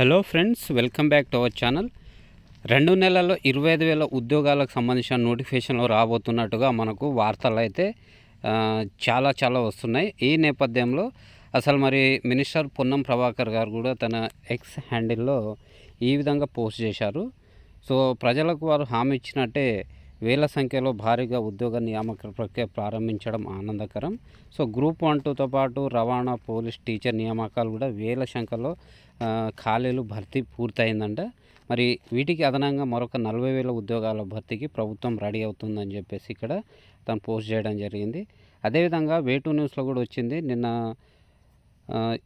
Hello friends welcome back to our channel. రెండు నెలల్లో ఇరవై ఐదు వేల ఉద్యోగాలకు సంబంధించిన నోటిఫికేషన్లు రాబోతున్నట్టుగా మనకు వార్తలు అయితే చాలా చాలా వస్తున్నాయి. ఈ నేపథ్యంలో అసలు మరి మినిస్టర్ పొన్నం ప్రభాకర్ గారు కూడా తన ఎక్స్ హ్యాండిల్లో ఈ విధంగా పోస్ట్ చేశారు. సో ప్రజలకు వారు హామీ ఇచ్చినట్టే వేల సంఖ్యలో భారీగా ఉద్యోగ నియామక ప్రక్రియ ప్రారంభించడం ఆనందకరం. సో గ్రూప్ వన్ టూతో పాటు రవాణా పోలీస్ టీచర్ నియామకాలు కూడా వేల సంఖ్యలో ఖాళీలు భర్తీ పూర్తయిందంట. మరి వీటికి అదనంగా మరొక నలభై వేల ఉద్యోగాల భర్తీకి ప్రభుత్వం రెడీ అవుతుందని చెప్పేసి ఇక్కడ తను పోస్ట్ చేయడం జరిగింది. అదేవిధంగా వేటు న్యూస్లో కూడా వచ్చింది. నిన్న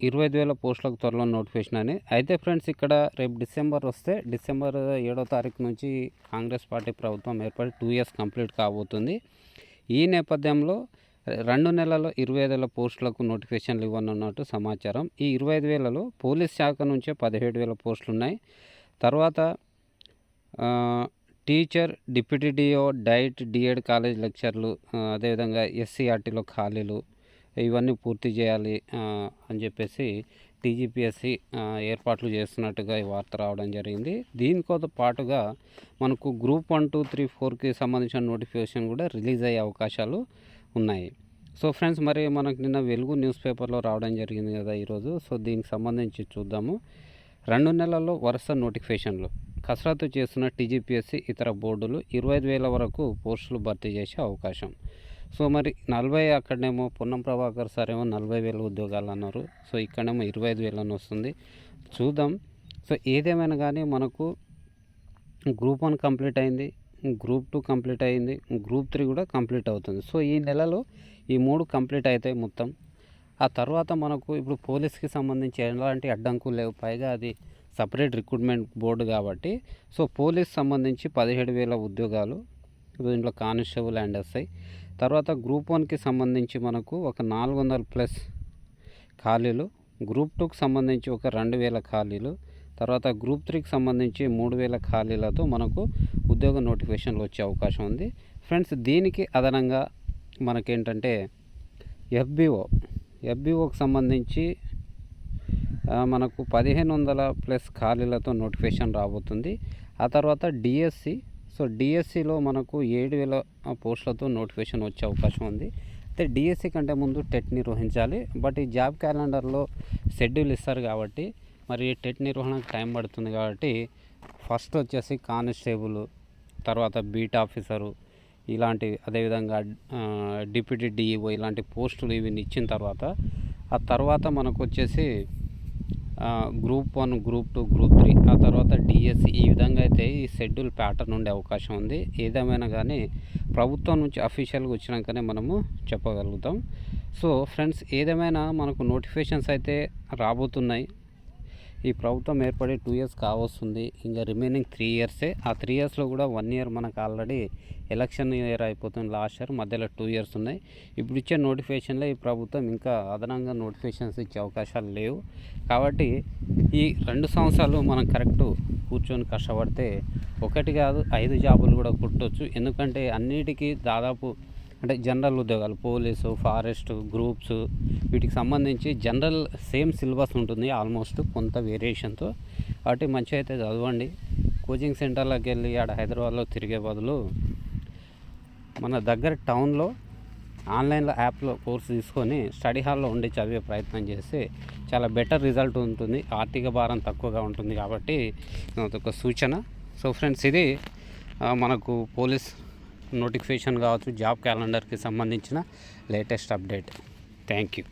ఇరవై ఐదు వేల పోస్టులకు త్వరలో నోటిఫికేషన్ అని. అయితే ఫ్రెండ్స్ ఇక్కడ రేపు డిసెంబర్ వస్తే డిసెంబర్ ఏడో తారీఖు నుంచి కాంగ్రెస్ పార్టీ ప్రభుత్వం ఏర్పడి టూ ఇయర్స్ కంప్లీట్ కాబోతుంది. ఈ నేపథ్యంలో రెండు నెలల్లో ఇరవై ఐదు వేల పోస్టులకు నోటిఫికేషన్లు ఇవ్వనున్నట్టు సమాచారం. ఈ ఇరవై ఐదు వేలలో పోలీస్ శాఖ నుంచే పదిహేడు వేల పోస్టులు ఉన్నాయి తర్వాత teacher deputy DO DIET DEd college లెక్చర్లు అదేవిధంగా ఎస్సీఆర్టీలో ఖాళీలు ఇవన్నీ పూర్తి చేయాలి అని చెప్పేసి టీజీపీఎస్సి ఏర్పాట్లు చేస్తున్నట్టుగా ఈ వార్త రావడం జరిగింది. దీనితో పాటుగా మనకు గ్రూప్ వన్ టూ త్రీ ఫోర్కి సంబంధించిన నోటిఫికేషన్ కూడా రిలీజ్ అయ్యే అవకాశాలు ఉన్నాయి. సో ఫ్రెండ్స్ మరి మనకు నిన్న వెలుగు న్యూస్ పేపర్లో రావడం జరిగింది కదా ఈరోజు. సో దీనికి సంబంధించి చూద్దాము. రెండు నెలల్లో వరుస నోటిఫికేషన్లు. కసరత్తు చేస్తున్న టీజీపీఎస్సీ ఇతర బోర్డులు ఇరవై ఐదు వేల వరకు పోస్టులు భర్తీ చేసే అవకాశం. సో మరి నలభై అక్కడనేమో పొన్నం ప్రభాకర్ సార్ ఏమో నలభై వేల ఉద్యోగాలు అన్నారు. సో ఇక్కడేమో ఇరవై ఐదు వేలు అని వస్తుంది. చూద్దాం. సో ఏదేమైనా కానీ మనకు గ్రూప్ వన్ కంప్లీట్ అయింది గ్రూప్ టూ కంప్లీట్ అయింది గ్రూప్ త్రీ కూడా కంప్లీట్ అవుతుంది. సో ఈ నెలలో ఈ మూడు కంప్లీట్ అవుతాయి మొత్తం. ఆ తర్వాత మనకు ఇప్పుడు పోలీస్కి సంబంధించి ఎలాంటి అడ్డంకులు లేవు. పైగా అది సపరేట్ రిక్రూట్మెంట్ బోర్డు కాబట్టి. సో పోలీస్ సంబంధించి పదిహేడు వేల ఉద్యోగాలు దీంట్లో కానిస్టేబుల్ అండ్ వస్తాయి తర్వాత గ్రూప్ వన్కి సంబంధించి మనకు ఒక నాలుగు వందల ప్లస్ ఖాళీలు గ్రూప్ టూకి సంబంధించి ఒక రెండు వేల ఖాళీలు తర్వాత గ్రూప్ త్రీకి సంబంధించి మూడు వేల ఖాళీలతో మనకు ఉద్యోగ నోటిఫికేషన్లు వచ్చే అవకాశం ఉంది. ఫ్రెండ్స్ దీనికి అదనంగా మనకేంటంటే ఎఫ్బిఓ ఎఫ్బిఓకి సంబంధించి మనకు పదిహేను వందల ప్లస్ ఖాళీలతో నోటిఫికేషన్ రాబోతుంది. ఆ తర్వాత డిఎస్సి సో డిఎస్సిలో మనకు ఏడు వేల పోస్టులతో నోటిఫికేషన్ వచ్చే అవకాశం ఉంది. అయితే డిఎస్సి కంటే ముందు టెట్ నిర్వహించాలి. బట్ ఈ జాబ్ క్యాలెండర్లో షెడ్యూల్ ఇస్తారు కాబట్టి మరి టెట్ నిర్వహణకు టైం పడుతుంది కాబట్టి ఫస్ట్ వచ్చేసి కానిస్టేబుల్ తర్వాత బీట్ ఆఫీసరు ఇలాంటి అదేవిధంగా డిప్యూటీ డిఈఓ ఇలాంటి పోస్టులు ఇవి ఇచ్చిన తర్వాత ఆ తర్వాత మనకు వచ్చేసి group one group two group three ఆ తర్వాత ఈ విధంగా అయితే ఈ షెడ్యూల్ ప్యాటర్న్ ఉండే అవకాశం ఉంది. ఏదేమైనా కానీ ప్రభుత్వం నుంచి అఫీషియల్గా వచ్చినాకనే మనము చెప్పగలుగుతాం. సో ఫ్రెండ్స్ ఏదేమైనా మనకు నోటిఫికేషన్స్ అయితే రాబోతున్నాయి. ఈ ప్రభుత్వం ఏర్పడి టూ ఇయర్స్ కావస్తుంది ఇంకా రిమైనింగ్ త్రీ ఇయర్సే. ఆ త్రీ ఇయర్స్లో కూడా వన్ ఇయర్ మనకు ఆల్రెడీ ఎలక్షన్ ఇయర్ అయిపోతుంది లాస్ట్ ఇయర్. మధ్యలో టూ ఇయర్స్ ఉన్నాయి. ఇప్పుడు ఇచ్చే నోటిఫికేషన్లో ఈ ప్రభుత్వం ఇంకా అదనంగా నోటిఫికేషన్స్ ఇచ్చే అవకాశాలు లేవు. కాబట్టి ఈ రెండు సంవత్సరాలు మనం కరెక్ట్ కూర్చొని కష్టపడితే ఒకటి కాదు ఐదు జాబులు కూడా కుట్టొచ్చు ఎందుకంటే అన్నిటికీ దాదాపు అంటే జనరల్ ఉద్యోగాలు పోలీసు ఫారెస్ట్ గ్రూప్స్ వీటికి సంబంధించి జనరల్ సేమ్ సిలబస్ ఉంటుంది ఆల్మోస్ట్ కొంత వేరియేషన్తో. కాబట్టి మంచిగా అయితే చదవండి. కోచింగ్ సెంటర్లోకి వెళ్ళి ఆడ హైదరాబాద్లో తిరిగే బదులు మన దగ్గర టౌన్లో ఆన్లైన్లో యాప్లో కోర్స్ తీసుకొని స్టడీ హాల్లో ఉండి చదివే ప్రయత్నం చేస్తే చాలా బెటర్ రిజల్ట్ ఉంటుంది. ఆర్థిక భారం తక్కువగా ఉంటుంది కాబట్టి అదొక సూచన. సో ఫ్రెండ్స్ ఇది మనకు పోలీస్ నోటిఫికేషన్ కావచ్చు జాబ్ క్యాలెండర్కి సంబంధించిన లేటెస్ట్ అప్డేట్. Thank you.